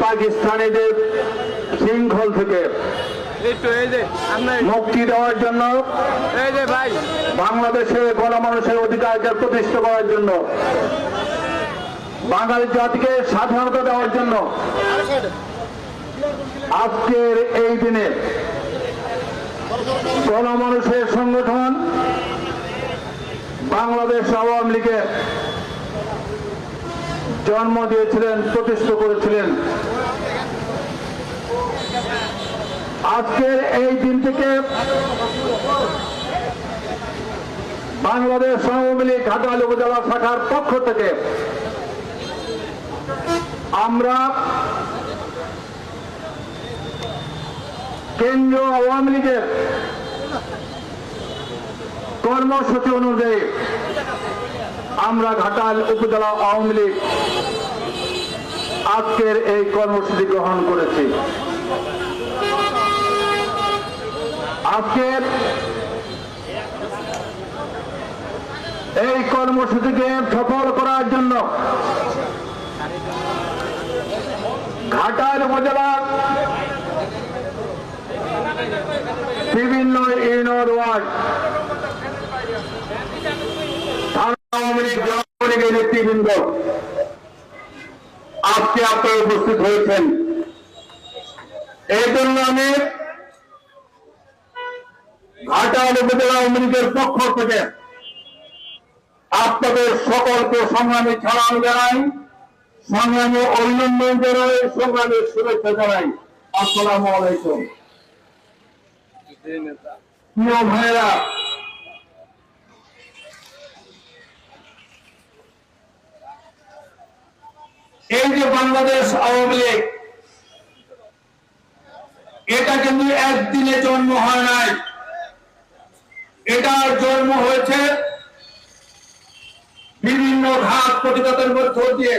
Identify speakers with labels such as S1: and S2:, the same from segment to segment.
S1: পাকিস্তানিদের শৃঙ্খল থেকে মুক্তি দেওয়ার জন্য বাংলাদেশের গণমানুষের অধিকারকে প্রতিষ্ঠা করার জন্য বাঙালি জাতিকে স্বাধীনতা দেওয়ার জন্য আজকের এই দিনে গণমানুষের সংগঠন বাংলাদেশ আওয়ামী লীগের জন্ম দিয়েছিলেন, প্রতিষ্ঠা করেছিলেন। আজকের এই দিন থেকে বাংলাদেশ আওয়ামী লীগ ঘাটাল উপজেলা শাখার পক্ষ থেকে আমরা কেন্দ্রীয় আওয়ামী লীগের কর্মসূচি অনুযায়ী আমরা ঘাটাল উপজেলা আওয়ামী লীগ আজকের এই কর্মসূচি গ্রহণ করেছি। আজকের এই কর্মসূচিকে সফল করার জন্য ঘাটাল উপজেলার বিভিন্ন ইউনিয়ন ওয়ার্ড আওয়ামী লীগ আওয়ামী লীগের নেতৃবৃন্দ, আজকে আপনারা উপস্থিত হয়েছেন। এই জন্য আমি ঘাটাল উপজেলা আওয়ামী লীগের পক্ষ থেকে আপনাদের সকলকে সংগ্রামী ছাড়ানো জানাই, সংগ্রামী অভিনন্দন জানাই, সংগ্রামী শুভেচ্ছা জানাই। আসসালামু আলাইকুম। প্রিয় ভাইয়েরা এই যে বাংলাদেশ আওয়ামী লীগ। এটা কিন্তু একদিনে জন্ম হয় নাই। এটার জন্ম হয়েছে বিভিন্ন ঘাত প্রতিবাদের মধ্য দিয়ে।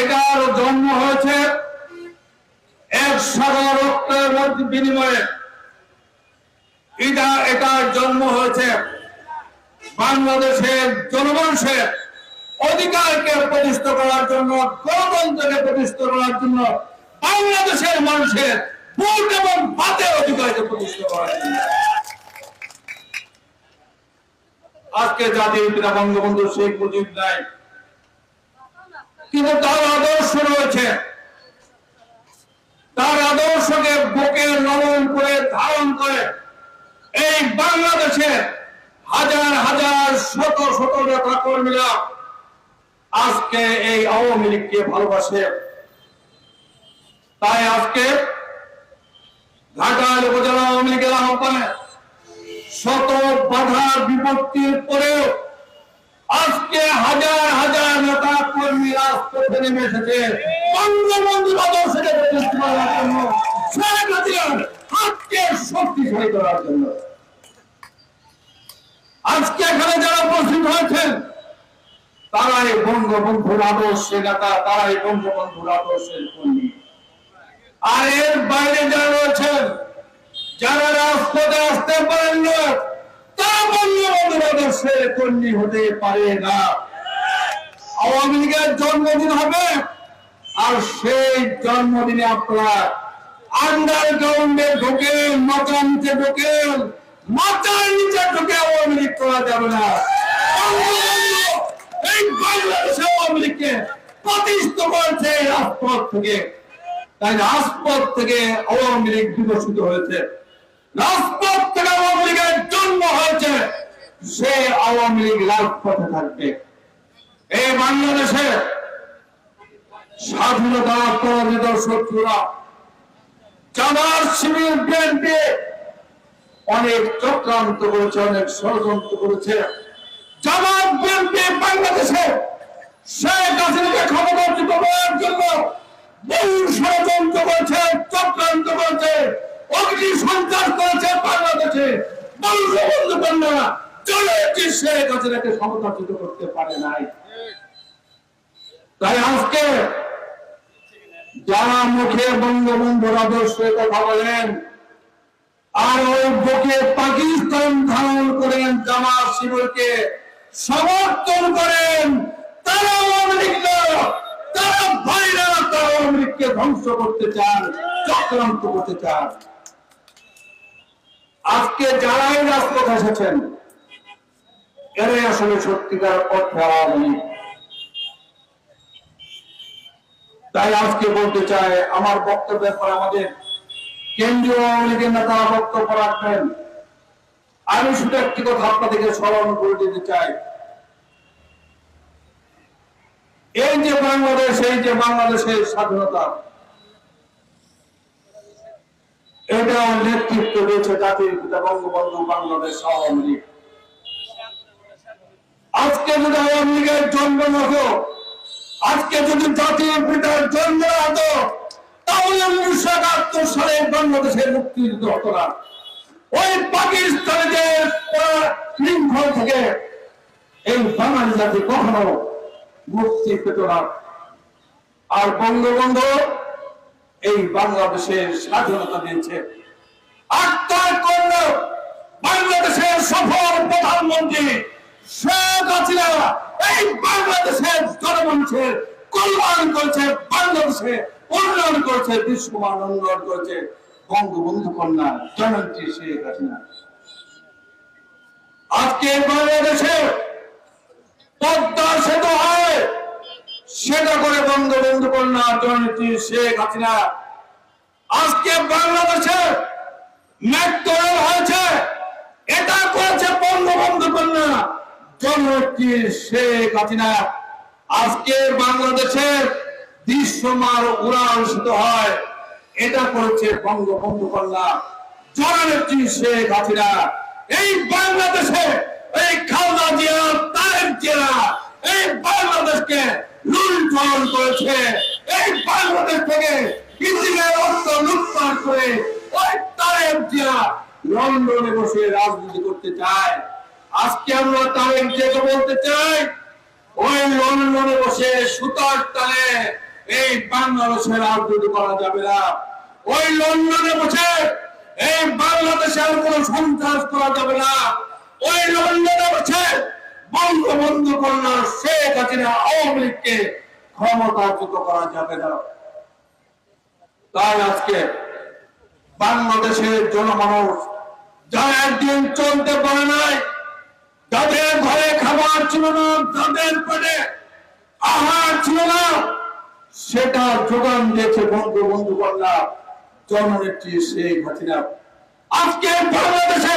S1: এটার জন্ম হয়েছে এক সাগর রক্তের মধ্যে বিনিময়ে। এটা, এটার জন্ম হয়েছে বাংলাদেশের জনমানুষের অধিকারকে প্রতিষ্ঠা করার জন্য, গণতন্ত্রকে প্রতিষ্ঠা করার জন্য বাংলাদেশের মানুষের ভোট এবং ভাতের অধিকারকে প্রতিষ্ঠা করার জন্য। আজকে জাতির পিতা বঙ্গবন্ধু শেখ মুজিব নাই কিন্তু তার আদর্শ রয়েছে। তার আদর্শকে বুকে নমন করে, ধারণ করে এই বাংলাদেশে হাজার হাজার শত শত নেতা কর্মীরা আজকে এই আওয়ামী লীগকে ভালোবাসে। তাই আজকে ঘাটাল উপজেলা আওয়ামী লীগের আহ্বানে শত বাধা বিপত্তির পরেও আজকে হাজার হাজার নেতা কর্মী রাজপথে নেমে এসেছে। বঙ্গবন্ধুর আদর্শকে প্রতিষ্ঠা করার জন্য শেখ শক্তিশালী করার জন্য। আজকে এখানে যারা উপস্থিত হয়েছেন তারাই বঙ্গবন্ধুর আদর্শের নেতা, তারাই বঙ্গবন্ধুর আদর্শের কর্মী। আর এর বাইরে যারা রয়েছেন, যারা রাজপথে আসতে পারেন না, তারা আওয়ামী লীগের জন্মদিন হবে, আর সেই জন্মদিনে নিচে আওয়ামী লীগ করা যাবে না। এই বাংলাদেশে প্রতিষ্ঠিত করেছে থেকে। তাই রাজপথ থেকে আওয়ামী লীগ বিকশিত হয়েছে। রাজপথ থেকে আওয়ামী লীগের জন্ম হয়েছে। সে আওয়ামী লীগ রাজপথে থাকবে। এই বাংলাদেশে স্বাধীনতা পরাজিত শত্রুরা জামার শিবির বিএনপি অনেক চক্রান্ত করেছে, অনেক ষড়যন্ত্র করেছে। জামাত বিএনপি বাংলাদেশে শেখ হাসিনাকে ক্ষমতাচ্যুত করার জন্য বহু ষড়যন্ত্র করেছে, চক্রান্ত করেছে অগ্নি সন্ত্রাস করেছে বাংলাদেশে। বঙ্গবন্ধু কন্যা চলে শেখ হাসিনাকে ক্ষমতাচ্যুত করতে পারে নাই। তাই আজকে যারা মুখে বঙ্গবন্ধুর আদর্শের কথা বলেন, আর ওই বুকে পাকিস্তান ধারণ করেন জামাত শিবিরকে সমর্থন করেন। তারা আওয়ামী লীগ তারা ভাইরা তারা বাংলাদেশকে ধ্বংস করতে চান, চক্রান্ত করতে চান। আজকে যারাই রাজপথে এসেছেন, এরাই আসলে সত্যিকার অর্থে আওয়ামী লীগ। তাই আজকে বলতে চাই, আমার বক্তব্যের পর আমাদের কেন্দ্রীয় আওয়ামী লীগের নেতারা বক্তব্য রাখবেন। আমি শুধু একটি কথা আপনাদেরকে স্মরণ করে দিতে চাই। এই যে বাংলাদেশ, এই যে বাংলাদেশের স্বাধীনতা, এটা নেতৃত্ব দিয়েছে জাতির পিতা বঙ্গবন্ধু, বাংলাদেশ আওয়ামী লীগ। আজকে যদি আওয়ামী লীগের জন্ম হতো, আজকে যদি জাতির পিতার জন্ম হতো, তাহলে উনিশশো একাত্তর সালে বাংলাদেশের মুক্তি মুক্তিযুদ্ধ হতো না। ওই পাকিস্তানের শৃঙ্খল থেকে এই বাঙালি জাতি কখনো মুক্তি পেত না। আর বঙ্গবন্ধু এই বাংলাদেশের স্বাধীনতা দিয়েছে। আর তার বাংলাদেশের সফল প্রধানমন্ত্রী শেখ হাসিনা এই বাংলাদেশের জনমানুষের কল্যাণ করেছে বাংলাদেশে উন্নয়ন করেছে বিশ্বমান উন্নয়ন করেছে। বঙ্গবন্ধু কন্যা জনন্ত্রী শেখ হাসিনা আজকে বাংলাদেশে পদ্মা সেতু হয়, সেটা করে বঙ্গবন্ধু কন্যা জননেত্রী শেখ হাসিনা আজকে বাংলাদেশে মেট্রো হয়েছে, এটা করেছে বঙ্গবন্ধু কন্যা জননেত্রী শেখ হাসিনা আজকে বাংলাদেশের দৃশ্যমান উড়ান সেতু হয় এটা করেছে বঙ্গবন্ধু জননেত্রী শেখ হাসিনা। এই বাংলাদেশে, এই খাওয়া এই বাংলাদেশকে লুণ্ঠন করেছে। এই বাংলাদেশ থেকে ওই জিয়া লন্ডনে বসে রাজনীতি করতে চায়। আজকে আমরা তারেক বলতে চাই, ওই লন্ডনে বসে সুতার তালে এই বাংলাদেশের রাজনীতি করা যাবে না। ওই লন্ডনে বসে এই বাংলাদেশে আর কোন সন্ত্রাস করা যাবে না। ওই লন্ডনে বসে বঙ্গবন্ধু কন্যা শেখ হাসিনা আওয়ামী লীগকে ক্ষমতাচ্যুত করা যাবে না। তাই আজকে বাংলাদেশের জনমানুষ যারা একদিন চলতে পারে নাই, যাদের ঘরে খাবার ছিল না যাদের পেটে আহার ছিল না সেটা যোগান দিয়েছে বঙ্গবন্ধু কন্যা জননেত্রী শেখ হাসিনা আজকে বাংলাদেশে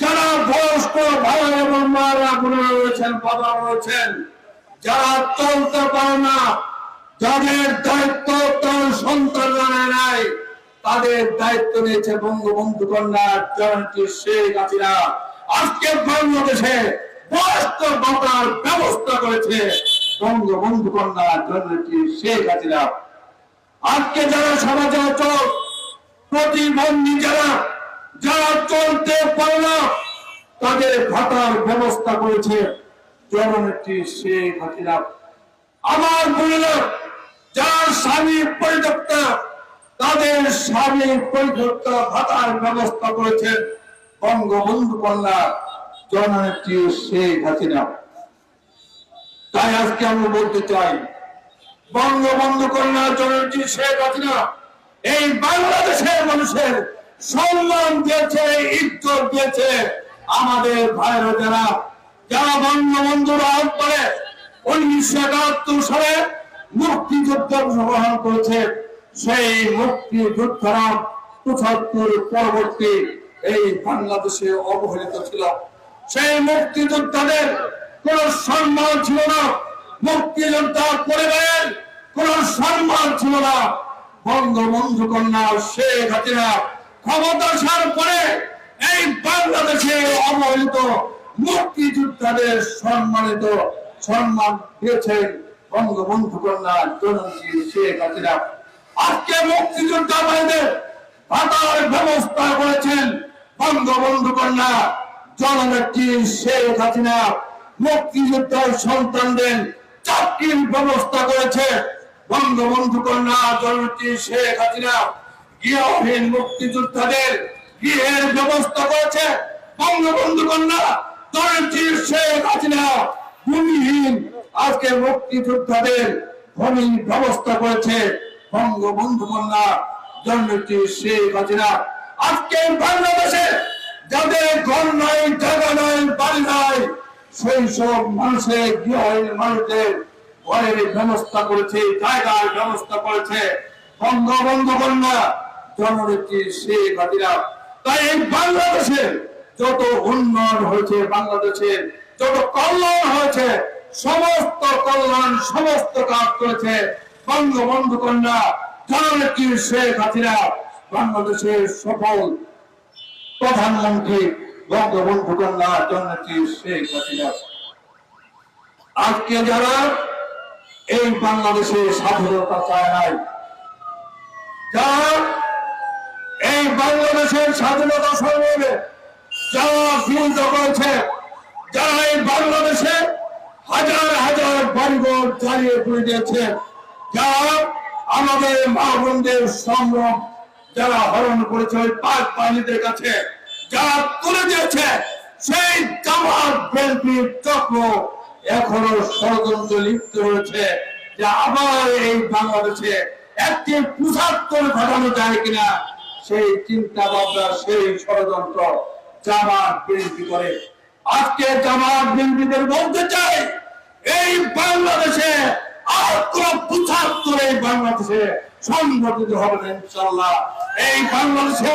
S1: যারা বয়স্ক ভাই এবং মারা বোনেরা রয়েছেন, বাবা রয়েছেন, যারা চলতে পারে না, যাদের দায়িত্ব তার সন্তানরা নেয় নাই, তাদের দায়িত্ব নিয়েছে বঙ্গবন্ধু কন্যা জয়ন্তী শেখ হাসিনা আজকে বাংলাদেশে বয়স্ক ভাতার ব্যবস্থা করেছে। বঙ্গবন্ধু কন্যা জয়ন্তী শেখ হাসিনা। আজকে যারা সমাজে প্রতিবন্ধী যারা যারা চলতে পারে না, তাদের ভাতার ব্যবস্থা করেছে জননেত্রী শেখ হাসিনা। আমার বোনেরা, যার স্বামী পরিত্যক্তা তাদের স্বামী পরিত্যক্তা ভাতার ব্যবস্থা করেছেন বঙ্গবন্ধু কন্যা জননেত্রী শেখ হাসিনা। তাই আজকে আমরা বলতে চাই বঙ্গবন্ধু কন্যা জননেত্রী শেখ হাসিনা, এই বাংলাদেশের মানুষের সম্মান দিয়েছে, ইজ্জত দিয়েছে আমাদের ভাইরা যারা যারা বঙ্গবন্ধুর আহ্বানে উনিশশো একাত্তর সালে মুক্তিযুদ্ধ অংশগ্রহণ করেছে, সেই মুক্তিযোদ্ধারা পঁচাত্তর পরবর্তী এই বাংলাদেশে অবহেলিত ছিল। সেই মুক্তিযোদ্ধাদের কোন সম্মান ছিল না। মুক্তিযোদ্ধা পরিবারের কোন সম্মান ছিল না। বঙ্গবন্ধু কন্যা শেখ হাসিনা ক্ষমতাসার পরে এই বাংলাদেশে অবহেলিত, মুক্তিযোদ্ধাদের সম্মানিত সম্মান দিয়েছেন বঙ্গবন্ধু কন্যা জননী শেখ হাসিনা। আজকে মুক্তিযোদ্ধা ভাইদের ভাতার ব্যবস্থা করেছেন বঙ্গবন্ধু কন্যা জননেত্রী শেখ হাসিনা। মুক্তিযোদ্ধার সন্তানদের চাকরির ব্যবস্থা করেছে। বঙ্গবন্ধু কন্যা জননেত্রী শেখ হাসিনা গৃহহীন মুক্তিযোদ্ধাদের গৃহের ব্যবস্থা করেছে। বঙ্গবন্ধু কন্যা জননেত্রী ভূমিহীন আজকে মুক্তিযোদ্ধাদের ভূমির ব্যবস্থা করেছে। বঙ্গবন্ধু কন্যা জন্মটি শেখ হাসিনা আজকে বাংলাদেশে যাদের ঘর নাই, জায়গা নাই, বাড়ি নাই সেই সব মানুষের গৃহহীন মানুষদের ঘরের ব্যবস্থা করেছে, জায়গার ব্যবস্থা করেছে। বঙ্গবন্ধু কন্যা জননেত্রী শেখ হাসিনা তাই এই বাংলাদেশের যত উন্নয়ন হয়েছে বাংলাদেশের যত কল্যাণ হয়েছে, সমস্ত কল্যাণ সমস্ত কাজ করেছে বঙ্গবন্ধু কন্যা, জননেত্রী শেখ হাসিনা। বাংলাদেশের সফল প্রধানমন্ত্রী বঙ্গবন্ধু কন্যা জননেত্রী শেখ আজকে যারা এই বাংলাদেশে স্বাধীনতা চায় নাই, যারা এই বাংলাদেশের স্বাধীনতা সংগ্রামে যারা বিরোধিতা করেছে, যারা এই বাংলাদেশে হাজার হাজার বাড়িঘর জ্বালিয়ে পুড়ে দিয়েছে, যারা আমাদের মা বোনদের সংগ্রাম যারা হরণ করেছে ওই পাক বাহিনীদের কাছে দিয়েছে, সেই চক্র এখনও ষড়যন্ত্র লিপ্ত রয়েছে যে আবার এই বাংলাদেশে একটি ঘটানো যায় কিনা, সেই চিন্তা ভাবনা, সেই ষড়যন্ত্র জামাত করে। আজকে জামাত বিএনপিদের বলতে চাই, এই বাংলাদেশে আর কোন পঁচাত্তর এই বাংলাদেশে সংগঠিত হবে ইনশাল্লাহ এই বাংলাদেশে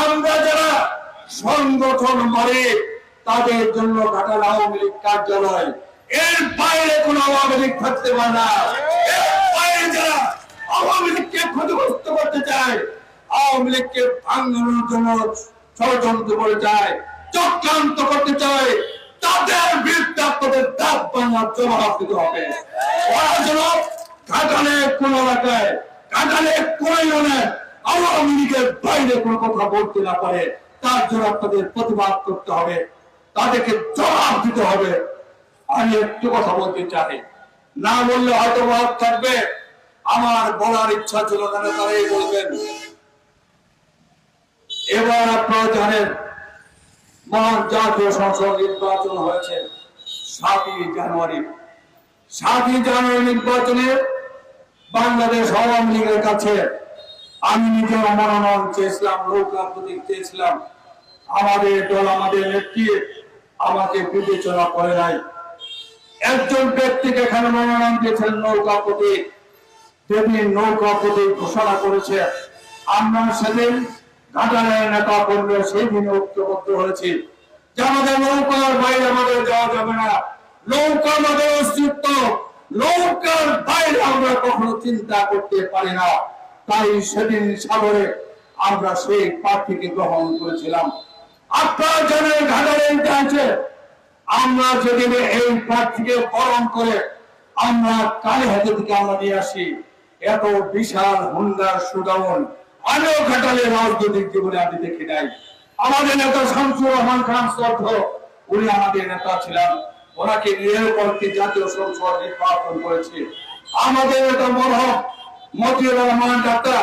S1: আমরা যারা সংগঠন মানে তাদের জন্য ঘাটাল আওয়ামী লীগ কার্যালয়। এর বাইরে কোন আওয়ামী লীগ থাকতে পারে না। যারা আওয়ামী লীগকে ক্ষতিগ্রস্ত করতে চায়, আওয়ামী লীগকে ভাঙানোর জন্য ষড়যন্ত্র করে চায়, চক্রান্ত করতে চায়, তাদের বিরুদ্ধে আপনাদের দাঁত দিতে হবে। ঘাটালে কোন এলাকায়, ঘাটালে কোন ইউনিয়নে আওয়ামী লীগের বাইরে কোনো কথা বলতে না পারে, তার জন্য আপনাদের প্রতিবাদ করতে হবে, তাদেরকে জবাব দিতে হবে। আমি একটু কথা বলতে চাই। না বললে হয়তো ভাব থাকবে। আমার বলার ইচ্ছা ছিল না, তারাই বলবেন। এবার আপনারা জানেন, মহান জাতীয় সংসদ নির্বাচন হয়েছে সাতই জানুয়ারি। সাতই জানুয়ারি নির্বাচনে বাংলাদেশ আওয়ামী লীগের কাছে আমি নিজে মনোনয়ন চেয়েছিলাম নৌকা প্রতীক চেয়েছিলাম। আমাদের দল, আমাদের নেত্রী আমাকে বিবেচনা করে নাই। একজন ব্যক্তিকে এখানে মনোনয়ন দিয়েছেন নৌকা প্রতীক নৌকা প্রতীক ঘোষণা করেছে, আমরা সেদিন ঘাটালের নেতা কর্মী সেই দিন ঐক্যবদ্ধ হয়েছি। যে আমাদের নৌকার বাইরে আমাদের যাওয়া যাবে না। নৌকা আমাদের অস্তিত্ব। নৌকার বাইরে আমরা কখনো চিন্তা করতে পারি না। তাই সেদিন সাগরে আমরা সেই প্রার্থীকে গ্রহণ করেছিলাম। আপনারা জানেন ঘাটালের ইতিহাসে আমরা যেদিন এই প্রার্থীকে বরণ করে আমরা কালী হাতে থেকে আমরা নিয়ে আসি, এত বিশাল হুন্ডার সুদামন আমিও ঘাটালে রাজনৈতিক জীবনে আমি দেখি নাই। আমাদের নেতা শামসুর রহমান খান শ্রদ্ধ, উনি আমাদের নেতা ছিলেন। ওনাকে নিয়ে জাতীয় সংসদ নির্বাচন করেছে। আমাদের নেতা মরহম মতিউর রহমান, ডাক্তার,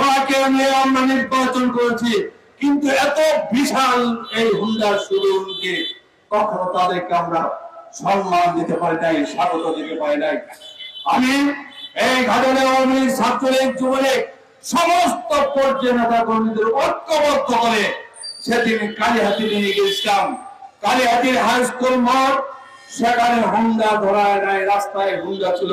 S1: ওনাকে নিয়ে আমরা নির্বাচন করেছি। কিন্তু এত বিশাল এই হুন্ডার সুদনকে কখনো তাদেরকে আমরা সম্মান দিতে পারি নাই, স্বাগত দিতে পারি নাই। আমি এই ঘটনা আওয়ামী লীগ ছাত্রলীগ যুবলীগ সমস্ত পর্যায়ে নেতা কর্মীদের ঐক্যবদ্ধ করে সেদিন কালীহাতি নিয়ে গেছিলাম কালীহাতির হাই স্কুল মাঠ সেখানে হুন্ডা ধরায় নাই, রাস্তায় হুন্ডা ছিল।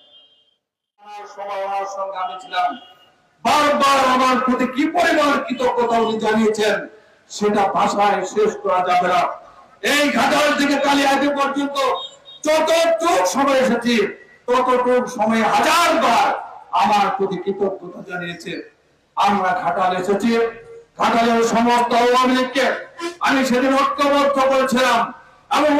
S1: বারবার আমার প্রতি কি পরিমাণ কৃতজ্ঞতা উনি জানিয়েছেন, সেটা ভাষায় শেষ করা যাবে না। এই ঘাটাল থেকে কালিয়াতি পর্যন্ত যতটুক সময় এসেছি, ততটুক সময় হাজার বার আমার প্রতি কৃতজ্ঞতা জানিয়েছে আমরা ঘাটাল এসেছি, ঘাটালের সমস্ত আওয়ামী লীগকে আমি সেদিন ঐক্যবদ্ধ করেছিলাম এবং